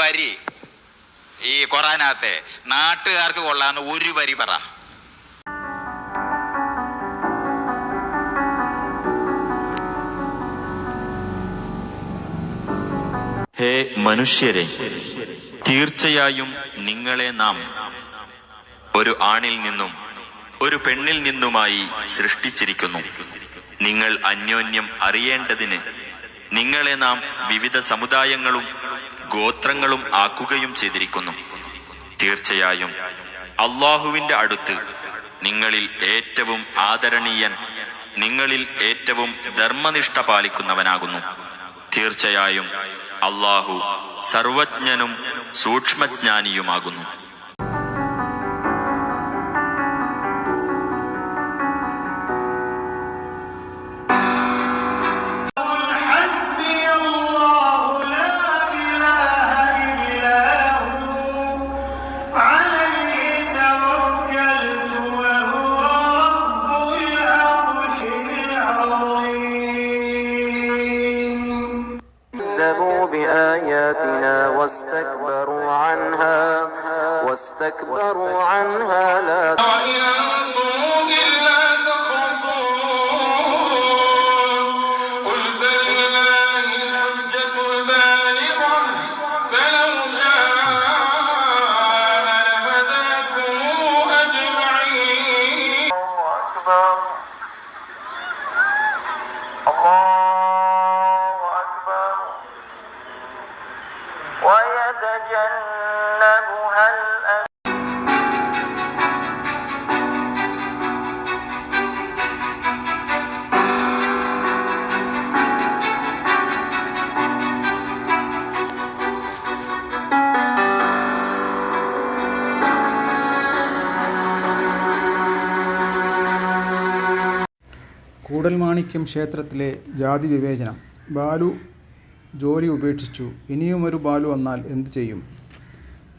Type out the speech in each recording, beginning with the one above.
വരി. ഈ ഖുറാനകത്തെ. നാട്ടുകാർക്ക് കൊള്ളാന്ന് ഒരു വരി പറ. ഹേ മനുഷ്യരെ തീർച്ചയായും നിങ്ങളെ നാം ഒരു ആണിൽ നിന്നും ഒരു പെണ്ണിൽ നിന്നുമായി സൃഷ്ടിച്ചിരിക്കുന്നു. നിങ്ങൾ അന്യോന്യം അറിയേണ്ടതിന് നിങ്ങളെ നാം വിവിധ സമുദായങ്ങളും ഗോത്രങ്ങളും ആക്കുകയും ചെയ്തിരിക്കുന്നു. തീർച്ചയായും അള്ളാഹുവിന്റെ അടുത്ത് നിങ്ങളിൽ ഏറ്റവും ആദരണീയൻ നിങ്ങളിൽ ഏറ്റവും ധർമ്മനിഷ്ഠ പാലിക്കുന്നവനാകുന്നു. തീർച്ചയായും അള്ളാഹു സർവജ്ഞനും സൂക്ഷ്മജ്ഞാനിയുമാകുന്നു. العظيم. كذبوا بآياتنا واستكبروا عنها واستكبروا عنها لا إن أنتم ويتجنبها الأشقى കൂടൽമാണിക്യം ക്ഷേത്രത്തിലെ ജാതി വിവേചനം ബാലു ജോലി ഉപേക്ഷിച്ചു. ഇനിയുമൊരു ബാലു വന്നാൽ എന്തു ചെയ്യും?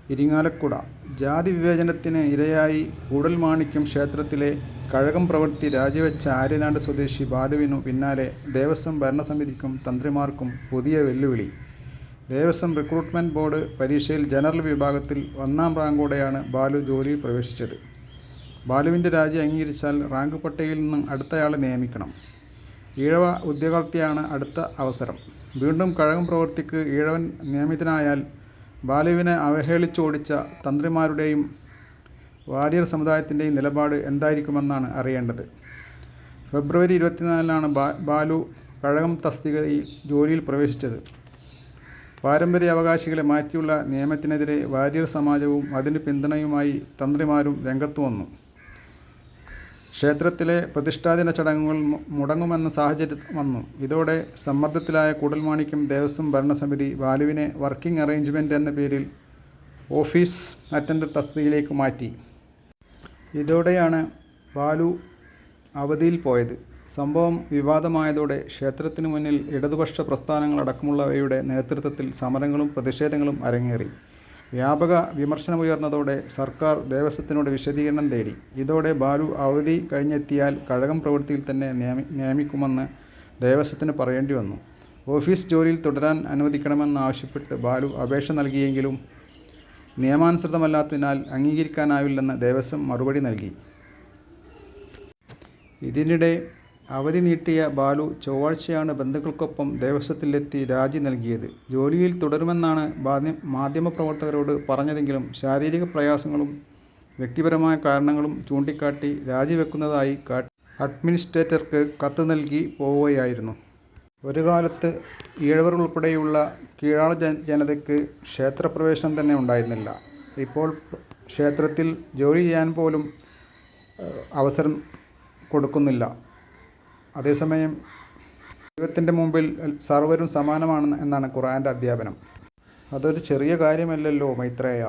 ഇരിങ്ങാലക്കുട. ജാതി വിവേചനത്തിന് ഇരയായി കൂടൽമാണിക്യം ക്ഷേത്രത്തിലെ കഴകം പ്രവൃത്തി രാജിവെച്ച ആര്യനാട് സ്വദേശി ബാലുവിനു പിന്നാലെ ദേവസ്വം ഭരണസമിതിക്കും തന്ത്രിമാർക്കും പുതിയ വെല്ലുവിളി. ദേവസ്വം റിക്രൂട്ട്മെന്റ് ബോർഡ് പരീക്ഷയിൽ ജനറൽ വിഭാഗത്തിൽ ഒന്നാം റാങ്കോടെയാണ് ബാലു ജോലിയിൽ പ്രവേശിച്ചത്. ബാലുവിന്റെ രാജി അംഗീകരിച്ചാൽ റാങ്ക് പട്ടികയിൽ നിന്നും അടുത്തയാളെ നിയമിക്കണം. ഈഴവ ഉദ്യോഗാർത്ഥിയാണ് അടുത്ത അവസരം. വീണ്ടും കഴകം പ്രവൃത്തിക്ക് ഈഴവൻ നിയമിതനായാൽ ബാലുവിനെ അവഹേളിച്ചോടിച്ച തന്ത്രിമാരുടെയും വാര്യർ സമുദായത്തിന്റെയും നിലപാട് എന്തായിരിക്കുമെന്നാണ് അറിയേണ്ടത്. ഫെബ്രുവരി ഇരുപത്തിനാലിനാണ് ബാ ബാലു കഴകം തസ്തികയിൽ ജോലിയിൽ പ്രവേശിച്ചത്. പാരമ്പര്യ അവകാശികളെ മാറ്റിയുള്ള നിയമത്തിനെതിരെ വാര്യർ സമാജവും അതിന് പിന്തുണയുമായി തന്ത്രിമാരും രംഗത്തു വന്നു. ക്ഷേത്രത്തിലെ പ്രതിഷ്ഠാദിന ചടങ്ങുകൾ മുടങ്ങുമെന്ന സാഹചര്യം വന്നു. ഇതോടെ സമ്മർദ്ദത്തിലായ കൂടൽമാണിക്യം ദേവസ്വം ഭരണസമിതി ബാലുവിനെ വർക്കിംഗ് അറേഞ്ച്മെന്റ് എന്ന പേരിൽ ഓഫീസ് അറ്റൻഡർ തസ്തികയിലേക്ക് മാറ്റി. ഇതോടെയാണ് ബാലു അവധിയിൽ പോയത്. സംഭവം വിവാദമായതോടെ ക്ഷേത്രത്തിനു മുന്നിൽ ഇടതുപക്ഷ പ്രസ്ഥാനങ്ങളടക്കമുള്ളവയുടെ നേതൃത്വത്തിൽ സമരങ്ങളും പ്രതിഷേധങ്ങളും അരങ്ങേറി. വ്യാപക വിമർശനമുയർന്നതോടെ സർക്കാർ ദേവസ്വത്തിനോട് വിശദീകരണം തേടി. ഇതോടെ ബാലു അവധി കഴിഞ്ഞെത്തിയാൽ കഴകം പ്രവൃത്തിയിൽ തന്നെ നിയമി നിയമിക്കുമെന്ന് ദേവസ്വത്തിന് പറയേണ്ടി വന്നു. ഓഫീസ് ജോലിയിൽ തുടരാൻ അനുവദിക്കണമെന്നാവശ്യപ്പെട്ട് ബാലു അപേക്ഷ നൽകിയെങ്കിലും നിയമാനുസൃതമല്ലാത്തതിനാൽ അംഗീകരിക്കാനാവില്ലെന്ന് ദേവസ്വം മറുപടി നൽകി. ഇതിനിടെ അവധി നീട്ടിയ ബാലു ചൊവ്വാഴ്ചയാണ് ബന്ധുക്കൾക്കൊപ്പം ദേവസ്വത്തിലെത്തി രാജി നൽകിയത്. ജോലിയിൽ തുടരുമെന്നാണ് മാധ്യമപ്രവർത്തകരോട് പറഞ്ഞതെങ്കിലും ശാരീരിക പ്രയാസങ്ങളും വ്യക്തിപരമായ കാരണങ്ങളും ചൂണ്ടിക്കാട്ടി രാജിവെക്കുന്നതായി അഡ്മിനിസ്ട്രേറ്റർക്ക് കത്ത് നൽകി പോവുകയായിരുന്നു. ഒരു കാലത്ത് ഈഴവർ ഉൾപ്പെടെയുള്ള കീഴാള ജനതയ്ക്ക് ക്ഷേത്രപ്രവേശനം തന്നെ ഉണ്ടായിരുന്നില്ല. ഇപ്പോൾ ക്ഷേത്രത്തിൽ ജോലി ചെയ്യാൻ പോലും അവസരം കൊടുക്കുന്നില്ല. അതേസമയം ദൈവത്തിന്റെ മുമ്പിൽ സർവരും സമാനമാണ് എന്നാണ് ഖുറാന്റെ അധ്യാപനം. അതൊരു ചെറിയ കാര്യമല്ലല്ലോ മൈത്രേയ.